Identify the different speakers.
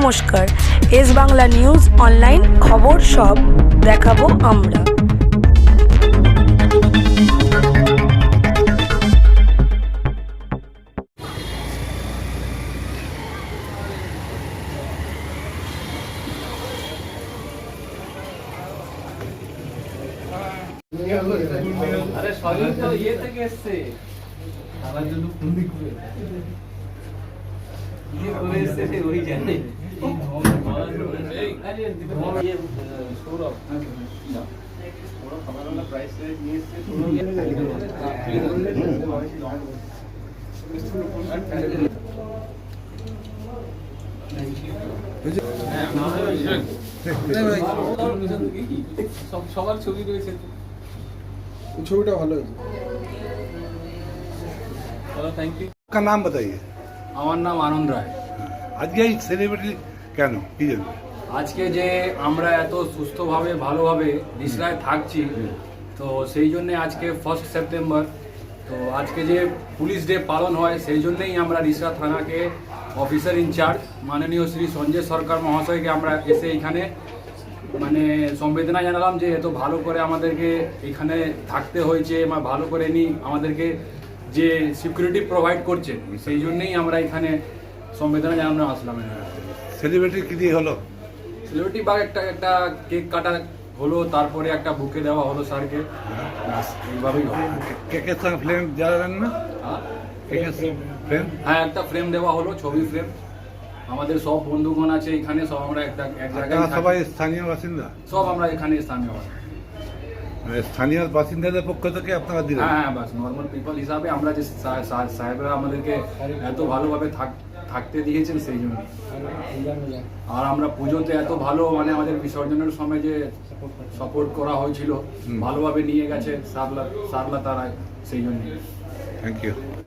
Speaker 1: নমস্কার। S Bangla news online খবর সব দেখাবো আমরা।
Speaker 2: আরে সবই তো ইয়ে থেকে এসছে। আমার জন্য ফুন্দি করে ইয়ে করে এসছে, ওই জানে। সৌরভ না। সৌরভ সকালবেলা price tag নিয়ে এসছে, সব সবার ছবি রয়েছে
Speaker 3: ছবিটা ভালো হয়েছে
Speaker 2: চলো থ্যাংক ইউ
Speaker 4: का नाम बताइए
Speaker 2: আমার নাম আনন্দ রায়
Speaker 4: আজকে এই সেলিব্রিটি কেন কি জন্য
Speaker 2: আজকে যে আমরা এত সুস্থভাবে, ভালোভাবে বিশ্রায় থাকছি, তো সেই জন্যে আজকে ফার্স্ট সেপ্টেম্বর তো আজকে যে পুলিশ ডে পালন হয়, সেই জন্যেই আমরা রিসরা থানাকে অফিসার ইনচার্জ মাননীয় শ্রী সঞ্জয় সরকার মহাশয়কে আমরা এসে এখানে মানে সংবেদনা জানালাম যে এত ভালো করে আমাদেরকে এখানে থাকতে হয়েছে বা ভালো করে নি আমাদেরকে যে সিকিউরিটি প্রোভাইড করছে। সেই জন্যেই আমরা এখানে সংবেদনা জানানো আসলাম।
Speaker 4: সেলিব্রিটি কি দিয়ে হলো?
Speaker 2: সেলিব্রিটি বা একটা একটা কেক কাটা হলো তারপরে একটা বুকে দেওয়া হলো স্যারকে। এইভাবেই হলো
Speaker 4: কেকের সঙ্গে ফ্লেম যাবেন না?
Speaker 2: হ্যাঁ?
Speaker 4: কেকের ফ্লেম
Speaker 2: হ্যাঁ একটা ফ্রেম দেওয়া হলো ছবি ফ্রেম আমাদের সব বন্ধুগণ আছে এখানে সব আমরা একটা এক জায়গায়
Speaker 4: সবাই স্থানীয় বাসিন্দা?
Speaker 2: সব আমরা এখানে স্থানীয় আছি।
Speaker 4: মানে স্থানীয় বাসিন্দাদের পক্ষ থেকে আপনারা দিলেন?
Speaker 2: হ্যাঁ হ্যাঁ বাস নর্মাল পিপল হিসাবে আমরা যে সাহেবরা আমাদেরকে এত ভালোভাবে থাক- থাকতে দিয়েছেন সেই জন্য। আর আমরা পুজোতে এত ভালো মানে আমাদের বিসর্জনের সময় যে সাপোর্ট করা হয়েছিল ভালোভাবে নিয়ে গেছে সারলা সারলা তারা সেই জন্য।
Speaker 4: Thank you